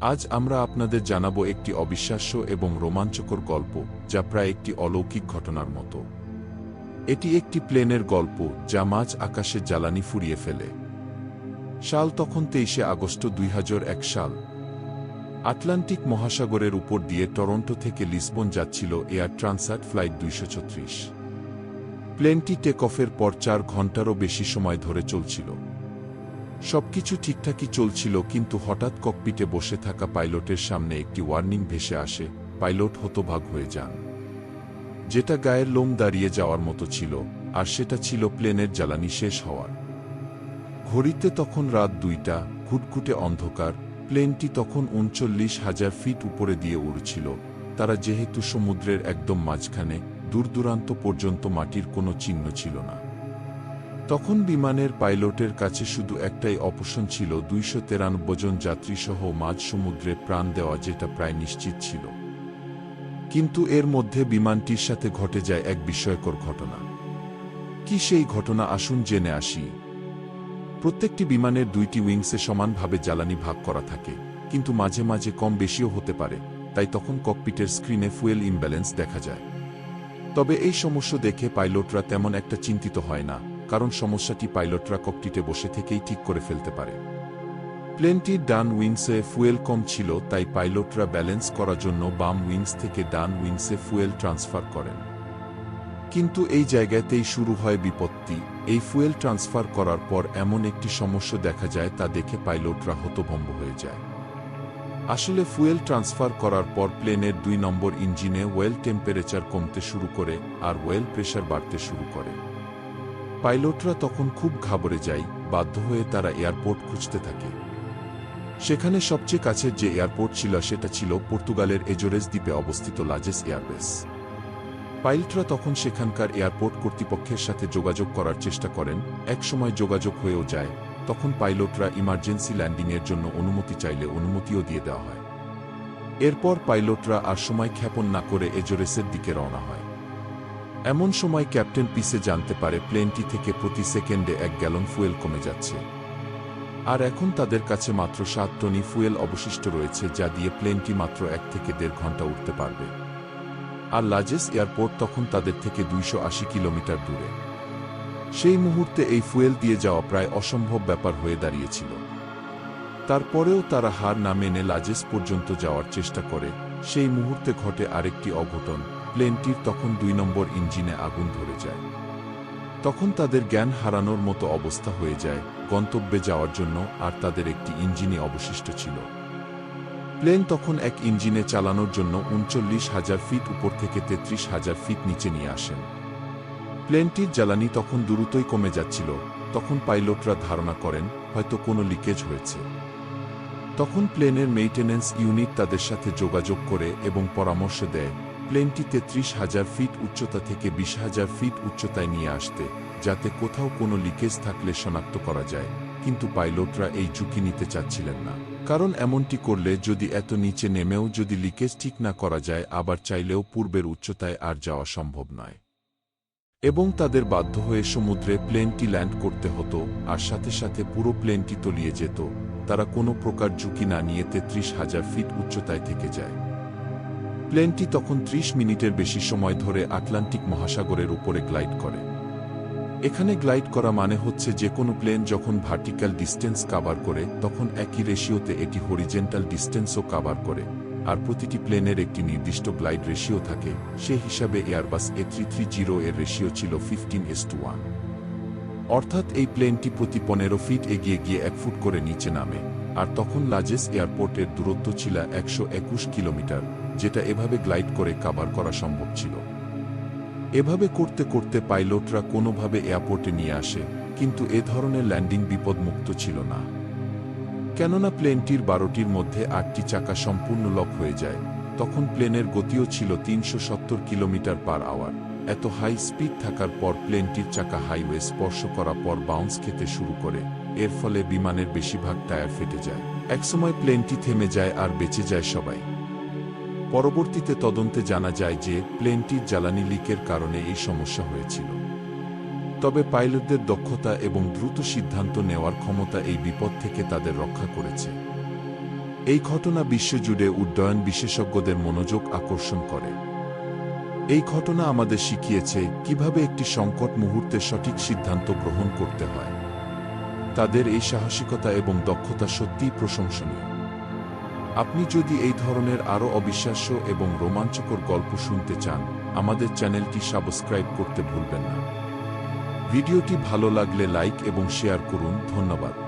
আজ আমরা আপনাদের জানাব একটি অবিশ্বাস্য এবং রোমাঞ্চকর গল্প, যা প্রায় একটি অলৌকিক ঘটনার মতো। এটি একটি প্লেনের গল্প, যা মাঝ আকাশে জ্বালানি ফুরিয়ে ফেলে। সাল তখন তেইশে আগস্ট দুই হাজার এক সাল। আটলান্টিক মহাসাগরের উপর দিয়ে টরন্টো থেকে লিসবন যাচ্ছিল এয়ার ট্রান্সাট ফ্লাইট দুইশ ছত্রিশ। প্লেনটি টেক অফের পর চার ঘন্টারও বেশি সময় ধরে চলছিল। সবকিছু ঠিকঠাকই চলছিল কিন্তু হঠাৎ ককপিটে বসে থাকা পাইলটের সামনে একটি ওয়ার্নিং ভেসে আসে, পাইলট হতভাগ হয়ে যান। যেটা গায়ের লোম দাঁড়িয়ে যাওয়ার মতো ছিল, আর সেটা ছিল প্লেনের জ্বালানি শেষ হওয়ার। ঘড়িতে তখন রাত দুইটা ঘুটঘুটে অন্ধকার, প্লেনটি তখন উনচল্লিশ হাজার ফিট উপরে দিয়ে উড়ছিল, তারা যেহেতু সমুদ্রের একদম মাঝখানে, দূরদূরান্ত পর্যন্ত মাটির কোনো চিহ্ন ছিল না। তখন বিমানের পাইলটের কাছে শুধু একটাই অপশন ছিল দুইশো তেরানব্বই জন যাত্রীসহ মাঝ সমুদ্রে প্রাণ দেওয়া, যেটা প্রায় নিশ্চিত ছিল। কিন্তু এর মধ্যে বিমানটির সাথে ঘটে যায় এক বিস্ময়কর ঘটনা। কি সেই ঘটনা আসুন জেনে আসি। প্রত্যেকটি বিমানের দুইটি উইংসে সমানভাবে জ্বালানি ভাগ করা থাকে, কিন্তু মাঝে মাঝে কম বেশিও হতে পারে, তাই তখন ককপিটের স্ক্রিনে ফুয়েল ইমব্যালেন্স দেখা যায়। তবে এই সমস্যা দেখে পাইলটরা তেমন একটা চিন্তিত হয় না। কারণ সমস্যাটি পাইলটরা ককপিটে বসে থেকেই ঠিক করে ফেলতে পারে। প্লেনটির ডান উইংসে ফুয়েল কম ছিল, তাই পাইলটরা ব্যালেন্স করার জন্য বাম উইংস থেকে ডান উইংসে ফুয়েল ট্রান্সফার করেন। কিন্তু এই জায়গাতেই শুরু হয় বিপত্তি। এই ফুয়েল ট্রান্সফার করার পর এমন একটি সমস্যা দেখা যায়, তা দেখে পাইলটরা হতভম্ব হয়ে যায়। আসলে ফুয়েল ট্রান্সফার করার পর প্লেনের দুই নম্বর ইঞ্জিনে ওয়েল টেম্পারেচার কমতে শুরু করে, আর ওয়েল প্রেশার বাড়তে শুরু করে। পাইলটরা তখন খুব ঘাবড়ে যায়, বাধ্য হয়ে তারা এয়ারপোর্ট খুঁজতে থাকে। সেখানে সবচেয়ে কাছের যে এয়ারপোর্ট ছিল সেটা ছিল পর্তুগালের এজোরেস দ্বীপে অবস্থিত লাজেস এয়ারবেস। পাইলটরা তখন সেখানকার এয়ারপোর্ট কর্তৃপক্ষের সাথে যোগাযোগ করার চেষ্টা করেন, একসময় যোগাযোগ হয়েও যায়, তখন পাইলটরা ইমার্জেন্সি ল্যান্ডিংয়ের জন্য অনুমতি চাইলে অনুমতিও দিয়ে দেওয়া হয়। এরপর পাইলটরা আর সময় ক্ষেপণ না করে এজোরেসের দিকে রওনা হয়। এমন সময় ক্যাপ্টেন পিসে জানতে পারে প্লেনটি থেকে প্রতি সেকেন্ডে এক গ্যালন ফুয়েল কমে যাচ্ছে। আর এখন তাদের কাছে মাত্র সাত টনি ফুয়েল অবশিষ্ট রয়েছে, যা দিয়ে প্লেনটি মাত্র এক থেকে দেড় ঘণ্টা উঠতে পারবে। আর লাজেস এয়ারপোর্ট তখন তাদের থেকে দুইশো আশি কিলোমিটার দূরে। সেই মুহূর্তে এই ফুয়েল দিয়ে যাওয়া প্রায় অসম্ভব ব্যাপার হয়ে দাঁড়িয়েছিল। তারপরেও তারা হার না মেনে লাজেস পর্যন্ত যাওয়ার চেষ্টা করে। সেই মুহূর্তে ঘটে আরেকটি অঘটন। প্লেনটির তখন দুই নম্বর ইঞ্জিনে আগুন ধরে যায়। তখন তাদের জ্ঞান হারানোর মতো অবস্থা হয়ে যায় গন্তব্যে যাওয়ার জন্য, আর তাদের একটি ইঞ্জিনই অবশিষ্ট ছিল। প্লেন তখন এক ইঞ্জিনে চালানোর জন্য উনচল্লিশ হাজার ফিট উপর থেকে তেত্রিশ হাজার ফিট নিচে নিয়ে আসেন। প্লেনটির জ্বালানি তখন দ্রুতই কমে যাচ্ছিল, তখন পাইলটরা ধারণা করেন, হয়তো কোনো লিকেজ হয়েছে। তখন প্লেনের মেইন্টেন্যান্স ইউনিট তাদের সাথে যোগাযোগ করে এবং পরামর্শ দেয় প্লেনটি তেত্রিশ হাজার ফিট উচ্চতা থেকে বিশ হাজার ফিট উচ্চতায় নিয়ে আসতে, যাতে কোথাও কোনো লিকেজ থাকলে শনাক্ত করা যায়, কিন্তু পাইলটরা এই ঝুঁকি নিতে চাচ্ছিলেন না। কারণ এমনটি করলে যদি এত নিচে নেমেও যদি লিকেজ ঠিক না করা যায়, আবার চাইলেও পূর্বের উচ্চতায় আর যাওয়া সম্ভব নয়। এবং তাদের বাধ্য হয়ে সমুদ্রে প্লেনটি ল্যান্ড করতে হতো, আর সাথে সাথে পুরো প্লেনটি তলিয়ে যেত, তারা কোনো প্রকার ঝুঁকি না নিয়ে তেত্রিশ হাজার ফিট উচ্চতায় থেকে যায়। প্লেনটি তখন ত্রিশ মিনিটের বেশি সময় ধরে আটলান্টিক মহাসাগরের উপরে গ্লাইড করে। এখানে গ্লাইড করা মানে হচ্ছে যে কোনো প্লেন যখন ভার্টিক্যাল ডিস্টেন্স কাভার করে, তখন একই রেশিওতে এটি হরিজেন্টাল ডিস্টেন্সও কাভার করে, আর প্রতিটি প্লেনের একটি নির্দিষ্ট গ্লাইড রেশিও থাকে, সে হিসাবে Airbus A three three zero এর রেশিও ছিল ফিফটিন এস টু ওয়ান অর্থাৎ এই প্লেনটি প্রতি পনেরো ফিট এগিয়ে গিয়ে এক ফুট করে নিচে নামে, আর তখন লাজেস এয়ারপোর্টের দূরত্ব ছিল একশো একুশ কিলোমিটার। যেটা এভাবে গ্লাইড করে কাবার করা সম্ভব ছিল। এভাবে করতে করতে পাইলটরা কোনোভাবে এয়ারপোর্টে নিয়ে আসে, কিন্তু এ ধরনের ল্যান্ডিং বিপদমুক্ত ছিল না। কেননা প্লেনটির বারোটির মধ্যে আটটি চাকা সম্পূর্ণ লক হয়ে যায়, তখন প্লেনের গতিও ছিল তিনশো সত্তর কিলোমিটার পার আওয়ার। এত হাই স্পিড থাকার পর প্লেনটির চাকা হাইওয়ে স্পর্শ করার পর বাউন্স খেতে শুরু করে, এর ফলে বিমানের বেশিরভাগ টায়ার ফেটে যায়। একসময় প্লেনটি থেমে যায় আর বেঁচে যায় সবাই। পরবর্তীতে তদন্তে জানা যায় যে, প্লেনটির জ্বালানি লিকের কারণে এই সমস্যা হয়েছিল। তবে পাইলটদের দক্ষতা এবং দ্রুত সিদ্ধান্ত নেওয়ার ক্ষমতা এই বিপদ থেকে তাদের রক্ষা করেছে। এই ঘটনা বিশ্বজুড়ে উড্ডয়ন বিশেষজ্ঞদের মনোযোগ আকর্ষণ করে। এই ঘটনা আমাদের শিখিয়েছে কীভাবে একটি সংকট মুহূর্তে সঠিক সিদ্ধান্ত গ্রহণ করতে হয়। তাদের এই সাহসিকতা এবং দক্ষতা সত্যিই প্রশংসনীয়। আপনি যদি এই ধরনের আরও অবিশ্বাস্য এবং রোমাঞ্চকর গল্প শুনতে চান, আমাদের চ্যানেলটি সাবস্ক্রাইব করতে ভুলবেন না। ভিডিওটি ভালো লাগলে লাইক এবং শেয়ার করুন, ধন্যবাদ।